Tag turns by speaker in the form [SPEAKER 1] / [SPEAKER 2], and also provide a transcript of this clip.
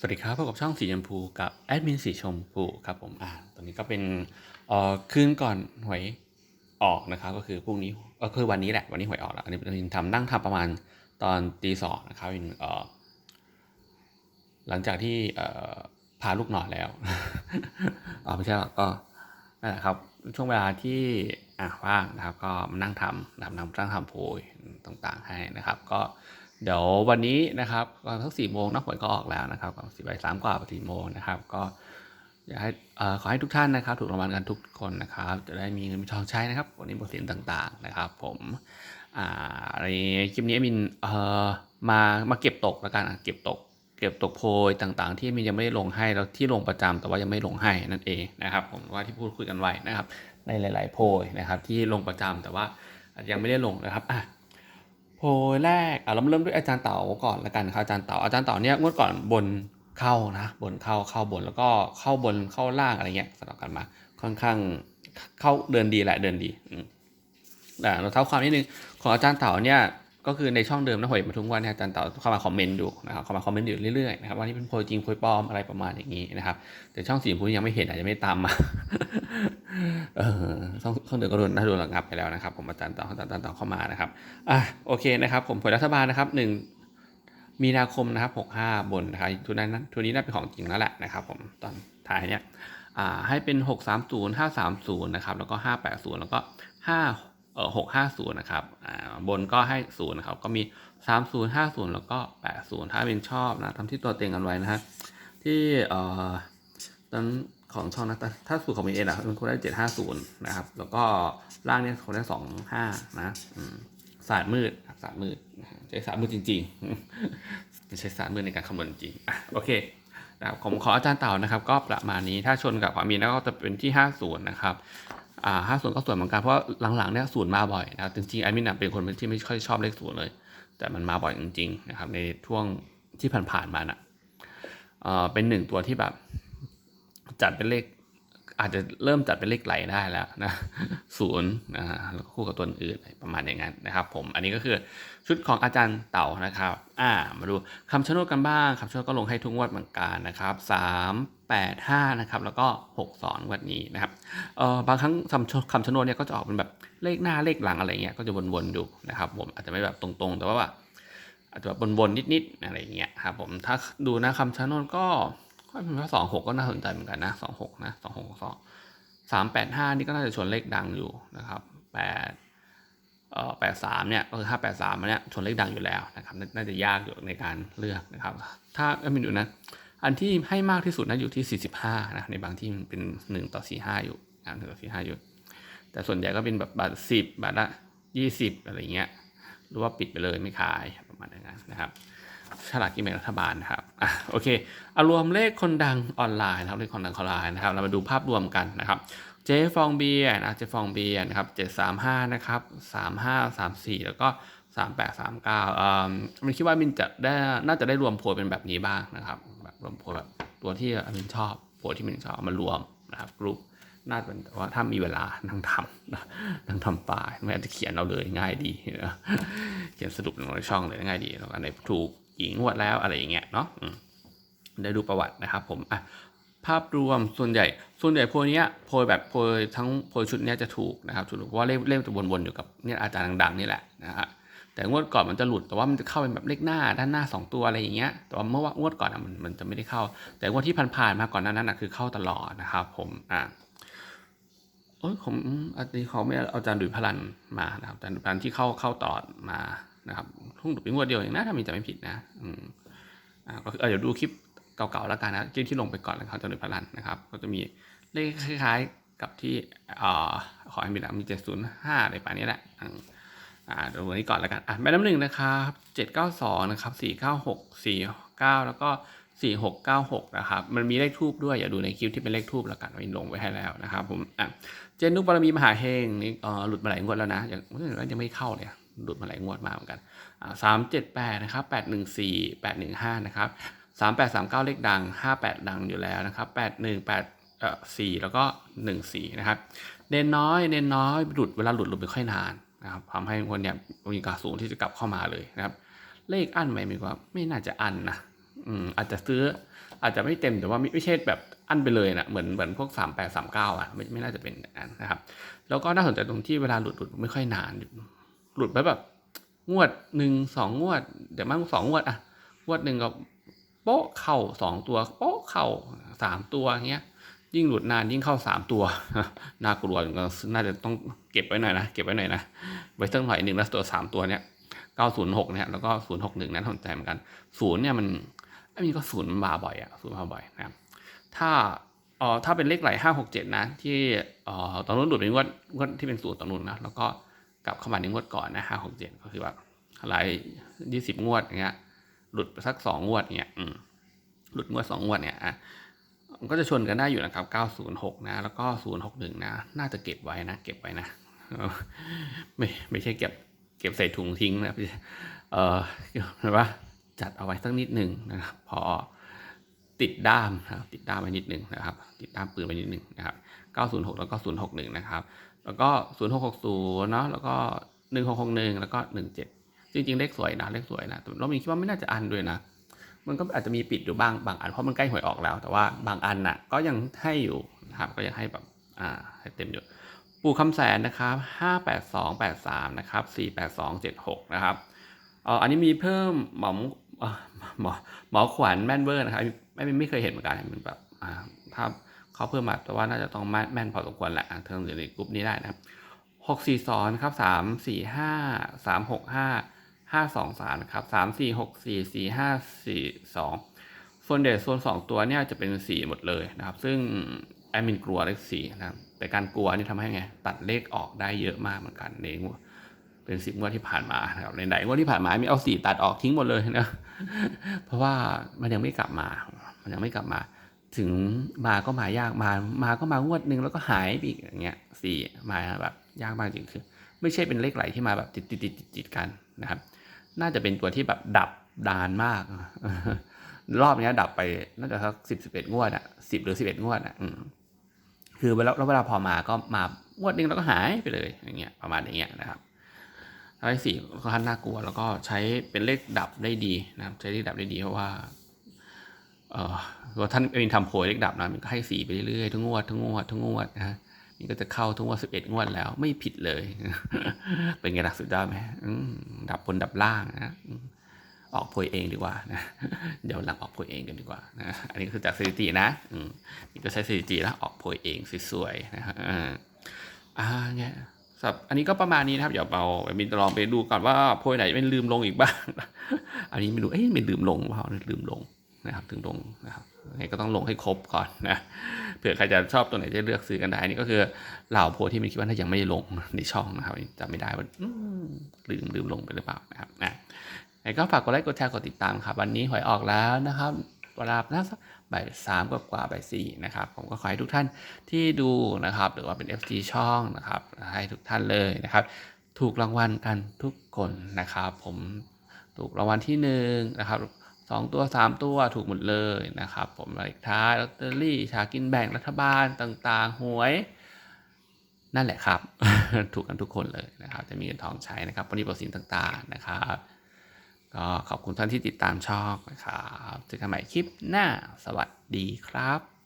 [SPEAKER 1] สวัสดีครับพบกับช่องสีชมพูกับแอดมินสีชมพูครับผมอ่าตอนนี้ก็เป็นเอ่อคืนก่อนหวยออกนะครับ ก็คือพรุ่งนี้ก็คือวันนี้แหละวันนี้หวยออกแล้วอันนี้เป็นทำนั่งทำประมาณตอนตีสองนะครับเป็นเอ่อหลังจากที่เอ่อพาลูกนอนแล้วอ๋อไม่ใช่หรอกก็นั่นแหละครับช่วงเวลาที่อะว่างนะครับ ก็มานั่งทำนะครับนั่งนั่งทำโพยต่างๆให้นะครับ ก็ เดี๋ยววันนี้นะครับตอนสักสี่โมงนักหวยก็ออกแล้วนะครับก็สี่ใบสามกว่าสี่โมงนะครับ ก็อยากให้ขอให้ทุกท่านนะครับ ถูกรางวัลกันทุกคนนะครับ จะได้มีเงินมีทองใช้นะครับวันนี้บทเรียนต่างๆนะครับ ผมอ่าในคลิปนี้มินเอ่อมามาเก็บตกแล้วกันเก็บตก เก็บตกโพยต่างๆ ที่มินยังไม่ได้ลงให้แล้วที่ลงประจำแต่ว่ายังไม่ลงให้นั่นเองนะครับ ผมว่าที่พูดคุยกันไว้นะครับ ในหลาย ๆ โพยนะครับ ที่ลงประจำแต่ว่ายังไม่ได้ลงนะครับอะ โพยแรกอะเราเริ่มด้วยอาจารย์เต๋าก่อนละกันครับอาจารย์เต๋าอาจารย์เต๋าเนี่ยงวดก่อนบนเข้านะ บนเข้าเข้าบนแล้วก็เข้าบนเข้าล่างอะไรเงี้ยสลับกันมา ค่อนข้างเข้าเดินดีแหละเดินดีอ่าเราเท้าความนิดนึงของอาจารย์เต๋าเนี่ยก็คือในช่องเดิมนะหวยมาทุกวันนี่ยอาจารย์เต๋าเข้ามาคอมเมนต์อยู่นะครับเข้ามาคอมเมนต์อยู่เรื่อยๆนะครับว่านี่เป็นโพยจริงโพยปลอมอะไรประมาณอย่างนี้นะครับแต่ช่องสีชมพูยังไม่เห็นอาจจะไม่ตามมา เออช่องช่องเดิมก็โดนน่าโดนระงับไปแล้วนะครับ ผมอาจารย์ต่ออาจารย์ต่อเข้ามานะครับอะโอเคนะครับ ผมผลรัฐบาลนะครับหนึ่งมีนาคมนะครับหกห้าบนนะครับทุนนั้นทุนนี้น่าเป็นของจริงแล้วแหละนะครับ ผมตอนท้ายเนี่ยอ่าให้เป็นหกสามศูนย์ห้าสามศูนย์นะครับแล้วก็ห้าแปดศูนย์แล้วก็ห้าเอ่อหกห้าศูนย์นะครับอ่าบนก็ให้ศูนย์นะครับก็มีสามศูนย์ห้าศูนย์แล้วก็แปดศูนย์ถ้าเป็นชอบนะทำที่ตัวเต็งกันไว้นะฮะที่เอ่อตอน ของช่องนะแต่ถ้าสูตรของมินองอะมันควรได้เจ็ดห้าศูนย์นะครับ แล้วก็ล่างเนี่ยควรได้สองห้านะศาสตร์มืดศาสตร์มืดใช้ศาสตร์มืดจริงๆไม่ใช่ศาสตร์มืดในการคำนวณจริงอะโอเคนะครับผมขออาจารย์เต่านะครับ ก็ประมาณนี้ถ้าชนกับความมีแล้วก็จะเป็นที่ห้าศูนย์นะครับอ่าห้าศูนย์ก็ส่วนเหมือนกันเพราะว่าหลังๆเนี่ยศูนย์มาบ่อยนะครับจริงๆไอ้มินนะเป็นคนที่ไม่ค่อยชอบเลขศูนย์เลย แต่มันมาบ่อยจริงๆนะครับในช่วงที่ผ่านๆมาน่ะเอ่อเป็นหนึ่งตัวที่แบบ จัดเป็นเลขอาจจะเริ่มจัดเป็นเลขไหลได้แล้วนะศูนย์นะฮะแล้วก็คู่กับตัวอื่นประมาณอย่างนั้นนะครับ ผมอันนี้ก็คือชุดของอาจารย์เต่านะครับ อ่า มาดูคำชะโนดกันบ้างคำชะโนดก็ลงให้ทุกงวดเหมือนกันนะครับสามแปดห้านะครับ แล้วก็หกสองวันนี้นะครับเอ่อบางครั้งคำชคำชะโนดเนี่ยก็จะออกเป็นแบบเลขหน้าเลขหลังอะไรเงี้ยก็จะวนๆอยู่นะครับ ผมอาจจะไม่แบบตรงๆ แต่ว่าอาจจะแบบบนๆนิดๆอะไรเงี้ยครับผมถ้าดูนะคำชะโนดก็ ก็เป็นว่าสองหกก็น่าสนใจเหมือนกันนะสองหกนะสองหกสองสามแปดห้านี่ก็น่าจะชนเลขดังอยู่นะครับแปดเอ่อแปดสามเนี่ยก็คือห้าแปดสามเนี่ยชนเลขดังอยู่แล้วนะครับน่าจะยากอยู่ในการเลือกนะครับ ถ้าก็มีดูนะอันที่ให้มากที่สุดนะอยู่ที่สี่สิบห้านะในบางที่มันเป็นหนึ่งต่อสี่ห้าอยู่นะหนึ่งต่อสี่ห้าอยู่ แต่ส่วนใหญ่ก็เป็นแบบบาทสิบบาทละยี่สิบอะไรเงี้ย หรือว่าปิดไปเลยไม่ขายประมาณนั้นนะครับ ฉลากกินแบ่งรัฐบาลนะครับอะโอเคเอารวมเลขคนดังออนไลน์นะครับเลขคนดังออนไลน์นะครับ เรามาดูภาพรวมกันนะครับเจฟองเบียนะเจฟองเบียนะครับเจ็ดสามห้านะครับสามห้าสามสี่แล้วก็สามแปดสามเก้าเอ่อมันคิดว่ามินจะได้น่าจะได้รวมโพยเป็นแบบนี้บ้างนะครับแบบรวมโพยแบบตัวที่มินชอบโพยที่มินชอบมารวมนะครับกลุ่มน่าจะเป็นแต่ว่าถ้ามีเวลานั่งทำนะนั่งทำปลายไม่อาจจะเขียนเราเลยง่ายดีนะเขียนสรุปลงในช่องเลยง่ายดีแล้วอันไหนถู กี่งวดแล้วอะไรอย่างเงี้ยเนาะได้ดูประวัตินะครับผมอะภาพรวมส่วนใหญ่ ส่วนใหญ่โพยเนี้ยโพยแบบโพยทั้งโพยชุดเนี้ยจะถูกนะครับถูกเพราะว่าเลขเลขจะวนๆอยู่กับเนี่ยอาจารย์ดังๆนี่แหละนะฮะแต่งวดก่อนมันจะหลุดแต่ว่ามันจะเข้าเป็นแบบเลขหน้าด้านหน้าสองตัวอะไรอย่างเงี้ยแต่ว่าเมื่อว่างวดก่อนอะมันมันจะไม่ได้เข้า แต่งวดที่ผ่านๆมาก่อนนั้นอะคือเข้าตลอดนะครับผมอะโอ้ยผมอาจารย์เขาไม่เอาอาจารย์ดุยพลันมานะครับอาจารย์ดุยพลันที่เข้าเข้าตลอดมา นะครับเพิ่งดูเป็นงวดเดียวเองนะถ้ามีจะไม่ผิดนะอืมอ่าก็คือเดี๋ยวดูคลิปเก่าๆแล้วกันนะคลิปที่ลงไปก่อนแล้วเขาจะดุยพลันนะครับ ก็จะมีเลขคล้ายๆกับที่อ่าขอให้มีหลังมีเจ็ดศูนย์ห้าอะไรป่านนี้แหละอ่าเดี๋ยววันนี้ก่อนแล้วกันอะแม่น้ำหนึ่งนะครับเจ็ดเก้าสองนะครับสี่เก้าหกสี่เก้าแล้วก็สี่หกเก้าหกนะครับ มันมีเลขทูบด้วยอย่าดูในคลิปที่เป็นเลขทูบแล้วกันวินลงไว้ให้แล้วนะครับผมอะเจนนุกบารมีมหาเฮงนี่เออหลุดมาหลายงวดแล้วนะยังยังไม่เข้าเลย หลุดมาหลายงวดมาเหมือนกันสามเจ็ดแปดนะครับแปดหนึ่งสี่แปดหนึ่งห้านะครับสามแปดสามเก้าเลขดังห้าแปดดังอยู่แล้วนะครับแปดหนึ่งแปดเอ่อสี่แล้วก็หนึ่งสี่นะครับเน้นน้อยเน้นน้อยหลุดเวลาหลุดหลุดไปค่อยนานนะครับทำให้คนเนี่ยมีโอกาสสูงที่จะกลับเข้ามาเลยนะครับ เลขอั้นไหมมีว่าไม่น่าจะอั้นนะอืมอาจจะซื้ออาจจะไม่เต็มแต่ว่าไม่ใช่แบบอันไปเลยนะเหมือนเหมือนพวกสามแปดสามเก้าอะไม่ไม่น่าจะเป็นอย่างนั้นนะครับ แล้วก็น่าสนใจตรงที่เวลาหลุดหลุดไม่ค่อยนาน หลุดไปแบบ งวดหนึ่งสองงวด เดี๋ยวมั่งสองงวดอะงวดหนึ่งก็โป๊ะเข่าสองตัว โป๊ะเข่าสามตัวเงี้ย ยิ่งหลุดนานยิ่งเข้าสามตัวน่ากลัวก็น่าจะต้องเก็บไว้หน่อยนะเก็บไว้หน่อยนะไว้สักหน่อยหนึ่งแล้วตัวสามตัวเนี้ยเก้าศูนย์หกเนี่ยแล้วก็ศูนย์หกหนึ่งนั้นสนใจเหมือนกันศูนย์เนี่ยมันไอ้มีก็ศูนย์มันมาบ่อยอะศูนย์มาบ่อยนะครับถ้าเอ่อถ้าเป็นเลขไหลห้าหกเจ็ดนะ ที่เอ่อตอนนู้นหลุดเป็นงวดงวดที่เป็นศูนย์ตอนนู้นนะแล้วก็ กลับเข้ามาในงวดก่อนนะห้าหกเจ็ดก็คือแบบไหลายยี่สิบงวดอย่างเงี้ยหลุดไปสักสองงวดเงี้ยหลุดงวดสองงวดเนี่ยอะมันก็จะชนกันได้อยู่นะครับ 906 นะ แล้วก็ 061 นะ น่าจะเก็บไว้นะ เก็บไว้นะ ไม่ไม่ใช่เก็บ เก็บใส่ถุงทิ้งนะ เออเห็นปะจัดเอาไว้สักนิดหนึ่งนะครับ พอ ติดด้ามนะครับติดด้ามไว้นิดนึงนะครับ ติดด้ามปืนไว้นิดนึงนะครับ 906 แล้วก็ 061 นะครับ แล้วก็ 0660 เนาะแล้วก็ 1661 แล้วก็ 17 จริงๆ เลขสวยนะ เลขสวยนะแต่เรามีคิดว่าไม่น่าจะอันด้วยนะ มันก็อาจจะมีปิดอยู่บ้างบางอันเพราะมันใกล้หวยออกแล้ว แต่ว่าบางอันน่ะก็ยังให้อยู่นะครับก็ยังให้แบบอ่าให้เต็มอยู่ปู่คำแสนนะครับห้าแปดสองแปดสามนะครับสี่แปดสองเจ็ดหกนะครับอ,อ,อันนี้มีเพิ่มหมอมเอ่อหมอหมอขวัญแม่นเวอร์นะครับ ไม่ไม่ไม่เคยเห็นเหมือนกันมันแบบอ่าถ้าเขาเพิ่มมาแต่ว่าน่าจะต้องแม่นพอสมควรแหละเทอมอยู่ในกลุ่มนี้ได้นะหกสี่สองนครับสามสี่ห้าสามหกห้าห้าสองสามครับสามสี่หกสี่สี่ห้าสี่สองส่วนเดชโซนสองตัวเนี่ยจะเป็นสี่หมดเลยนะครับ ซึ่งแอดมินกลัวเลขสี่นะครับแต่การกลัวนี่ทำให้ไงตัดเลขออกได้เยอะมากเหมือนกันในงวดเป็นสิบงวดที่ผ่านมานะครับในไหนงวดที่ผ่านมามีเอาสี่ตัดออกทิ้งหมดเลยนะเพราะว่ามันยังไม่กลับมา มันยังไม่กลับมา ถึงมาก็มายากมา มาก็มางวดหนึ่งแล้วก็หายไปอีกอย่างเงี้ยสี่มาแบบยากมากจริงคือ ไม่ใช่เป็นเลขไหลที่มาแบบติดติดติดติดกันนะครับ น่าจะเป็นตัวที่แบบดับดานมาก รอบนี้ดับไปน่าจะสักสิบสิบเอ็ดงวดอะสิบหรือสิบเอ็ดงวดอะคือเวลาเวลาพอมาก็มางวดหนึงแล้วก็หายไปเลยอย่างเงี้ยประมาณอย่างเงี้ยนะครับเลขสี่ค่อนข้างน่ากลัว แล้วก็ใช้เป็นเลขดับได้ดีนะครับ ใช้เลขดับได้ดีเพราะว่า เออว่าท่านเป็นทำโพยเลขดับนะมันก็ให้สี่ไปเรื่อยๆทุกงงวดทุกงงวดทุกงงวดนะฮะนี่ก็จะเข้าทุกงวดสิบเอ็ดงวดแล้วไม่ผิดเลย เป็นไงล่ะสุดยอดไหมดับบนดับล่างนะออกโพยเองดีกว่านะเดี๋ยวหลังออกโพยเองกันดีกว่านะอันนี้คือจากสถิตินะอืมนี่ก็ใช้สถิติแล้วออกโพยเองสวยๆนะฮะอ่าเนี่ยสับอันนี้ก็ประมาณนี้นะครับเดี๋ยวเราไปมินลองไปดูก่อนว่าโพยไหนเป็นลืมลงอีกบ้าง อันนี้ไม่รู้เอ๊ะเป็นลืมลงเปล่าลืมลง นะครับถึงลงนะครับก็ต้องลงให้ครบก่อนนะเผื่อใครจะชอบตัวไหนจะเลือกซื้อกันได้นี่ก็คือเหล่าโพที่มันคิดว่าถ้ายังไม่ลงในช่องนะครับจำไม่ได้ว่าลืมลืมลงไปหรือเปล่านะครับนะยังไงก็ฝากกดไลค์กดแชร์กดติดตามครับวันนี้หวยออกแล้วนะครับเวลาน่าสักบ่ายสามกว่ากว่าบ่ายสี่นะครับ ผมก็ขอให้ทุกท่านที่ดูนะครับ หรือว่าเป็น FG ช่องนะครับ ให้ทุกท่านเลยนะครับ ถูกรางวัลกันทุกคนนะครับ ผมถูกรางวัลที่หนึ่งนะครับ สองตัวสามตัวถูกหมดเลยนะครับ ผมเลขท้ายลอตเตอรี่ฉากินแบ่งรัฐบาลต่างๆหวย นั่นแหละครับ ถูกกันทุกคนเลยนะครับ จะมีเงินทองใช้นะครับปณิปสินต่างๆนะครับก็ขอบคุณท่านที่ติดตามช่องนะครับเจอกันใหม่คลิปหน้าสวัสดีครับ